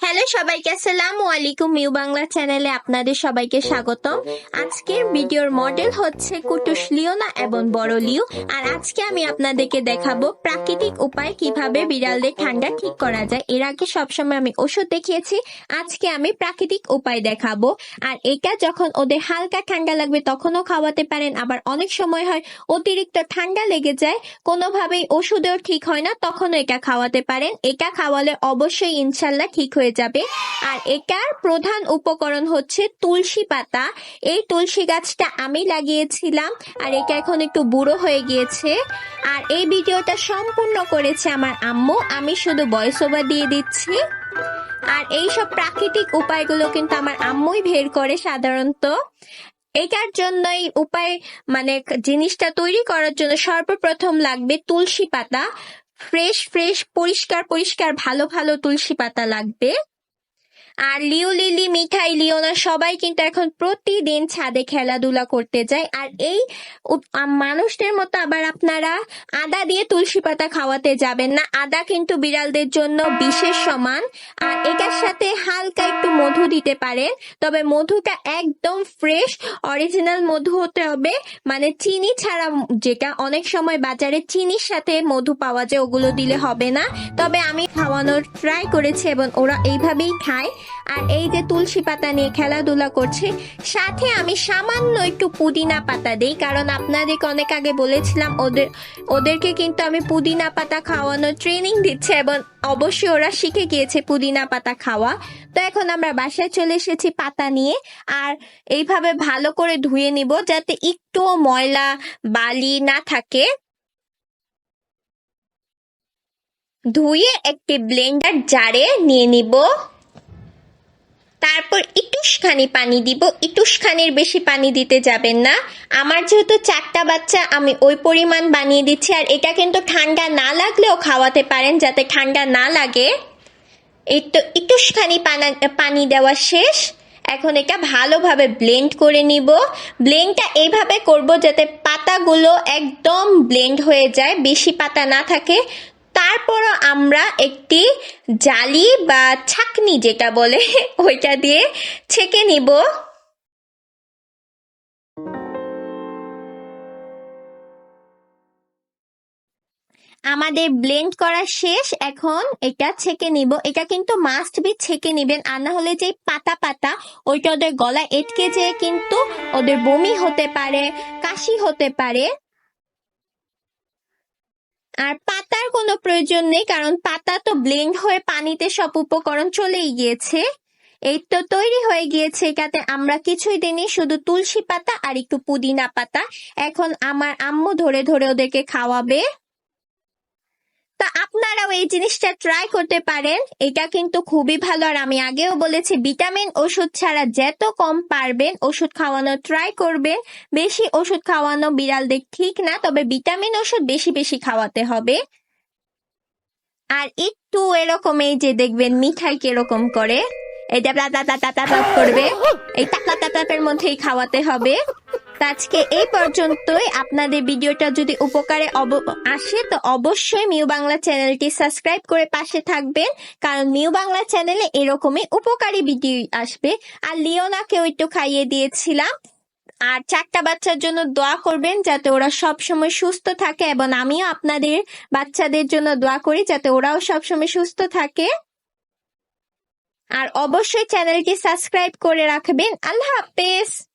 Hello সবাইকে, আসসালামু আলাইকুম মিউ বাংলা চ্যানেলে আপনাদের সবাইকে স্বাগতম। আজকের ভিডিওর মডেল হচ্ছে কুটুস লিওনা এবং বড় লিও আর আজকে আমি আপনাদেরকে দেখাবো প্রাকৃতিক উপায় কীভাবে বিড়ালদের ঠান্ডা ঠিক করা যায়। এর আগে সবসময় আমি ওষুধ দেখিয়েছি, আজকে আমি প্রাকৃতিক উপায় দেখাবো। আর এটা যখন ওদের হালকা ঠান্ডা লাগবে তখনও খাওয়াতে পারেন। আবার অনেক সময় হয় অতিরিক্ত ঠান্ডা লেগে যায়, কোনোভাবেই ওষুধেও ঠিক হয় না, তখনও এটা খাওয়াতে পারেন। এটা খাওয়ালে অবশ্যই ইনশাল্লাহ ঠিক হয়ে যাবে। আর এটার প্রধান উপকরণ হচ্ছে তুলসী পাতা। এই তুলসী গাছটা আমি লাগিয়েছিলাম, আর এটা এখন একটু বুড়ো হয়ে গিয়েছে। আর এই ভিডিওটা সম্পূর্ণ করেছে আমার আম্মু। আমি শুধু ভয়েস ওভার দিয়ে দিচ্ছি। আর এই সব প্রাকৃতিক উপায়গুলো কিন্তু আমার আম্মুই বের করে সাধারণত। এটার জন্যই উপায় মানে জিনিসটা তৈরি করার জন্য সর্বপ্রথম লাগবে তুলসী পাতা। ফ্রেশ ফ্রেশ পরিষ্কার পরিষ্কার ভালো ভালো তুলসী পাতা লাগবে। আর লিও লিলি, মিঠাই, লিওনা সবাই কিন্তু এখন প্রতিদিন ছাদে খেলাধুলা করতে যায়। আর এই মানুষদের মতো আবার আপনারা আদা দিয়ে তুলসী পাতা খাওয়াতে যাবেন না। আদা কিন্তু বিড়ালদের জন্য বিশেষ সমান। আর এটার সাথে হালকা একটু মধু দিতে পারেন। তবে মধুটা একদম ফ্রেশ, অরিজিনাল মধু হতে হবে। মানে চিনি ছাড়া যেটা অনেক সময় বাজারে চিনির সাথে মধু পাওয়া যায়, ওগুলো দিলে হবে না। তবে আমি খাওয়ানোর ট্রাই করেছি এবং ওরা এইভাবেই খায়। আর এই যে তুলসী পাতা নিয়ে খেলাধুলা করছে, সাথে আমি সামান্য একটু পুদিনা পাতা দিই, কারণ আপনাদেরকে অনেক আগে বলেছিলাম ওদের, ওদেরকে কিন্তু আমি পুদিনা পাতা খাওয়ানোর ট্রেনিং দিচ্ছে এবং অবশ্যই ওরা শিখে গিয়েছে পুদিনা পাতা খাওয়া। তো এখন আমরা বাসায় চলে এসেছি পাতা নিয়ে, আর এইভাবে ভালো করে ধুয়ে নিব যাতে একটুও ময়লা, বালি না থাকে। ধুয়ে একটি ব্লেন্ডার জারে নিয়ে নিব। তারপর ইটুসখানি পানি দিব। ইটুসখানির বেশি পানি দিতে যাবেন না। আমার যেহেতু চারটা বাচ্চা, আমি ওই পরিমাণ বানিয়ে দিচ্ছি। আর এটা কিন্তু ঠান্ডা না লাগলেও খাওয়াতে পারেন, যাতে ঠান্ডা না লাগে। এই তো ইটুসখানি পানা, পানি দেওয়া শেষ। এখন এটা ভালোভাবে ব্লেন্ড করে নিব। ব্লেন্ডটা এইভাবে করব যাতে পাতাগুলো একদম ব্লেন্ড হয়ে যায়। বেশি পাতা না থাকে। তারপরও আমরা একটি জালি বা ছাকনি যেটা বলে, ওইটা দিয়ে ছেঁকে নিব। আমাদের ব্লেন্ড করা শেষ, এখন এটা ছেঁকে নিব। এটা কিন্তু মাস্ট বি ছেঁকে নিবেন, আর না হলে যে পাতা পাতা, ওইটা ওদের গলা এটকে যেয়ে কিন্তু ওদের বমি হতে পারে, কাশি হতে পারে। আর পাতার কোনো প্রয়োজন নেই, কারণ পাতা তো ব্লেন্ড হয়ে পানিতে সব উপকরণ চলেই গিয়েছে। এই তো তৈরি হয়ে গিয়েছে, এটাতে আমরা কিছুই দিনই শুধু তুলসী পাতা আর একটু পুদিনা পাতা। এখন আমার আম্মু ধরে ধরে ওদেরকে খাওয়াবে। তা আপনারাও এই জিনিসটা ট্রাই করতে পারেন এটা কিন্তু খুবই ভালো আর আমি আগেও বলেছি ভিটামিন ওষুধ ছাড়া যত কম পারবেন ওষুধ খাওয়ানো ট্রাই করবেন বেশি ওষুধ খাওয়ানো বিড়ালদের ঠিক না তবে ভিটামিন ওষুধ বেশি বেশি খাওয়াতে হবে আর একটু এরকম এই যে দেখবেন মিঠাই কীরকম করে এটা করবে এই টাটা টাটাপের মধ্যেই খাওয়াতে হবে আজকে এই পর্যন্তই। আপনাদের ভিডিওটা যদি উপকারে আসে, তো অবশ্যই মিউ বাংলা চ্যানেলটি সাবস্ক্রাইব করে পাশে থাকবেন। কারণ মিউ বাংলা চ্যানেলে এরকমই উপকারী ভিডিও আসবে। আর লিওনাকেও একটু খাইয়ে দিয়েছিলাম। আর চারটা বাচ্চার জন্য দোয়া করবেন, যাতে ওরা সব সময় সুস্থ থাকে। এবং আমিও আপনাদের বাচ্চাদের জন্য দোয়া করি, যাতে ওরাও সবসময় সুস্থ থাকে। আর অবশ্যই চ্যানেলটি সাবস্ক্রাইব করে রাখবেন। আল্লাহ হাফেজ।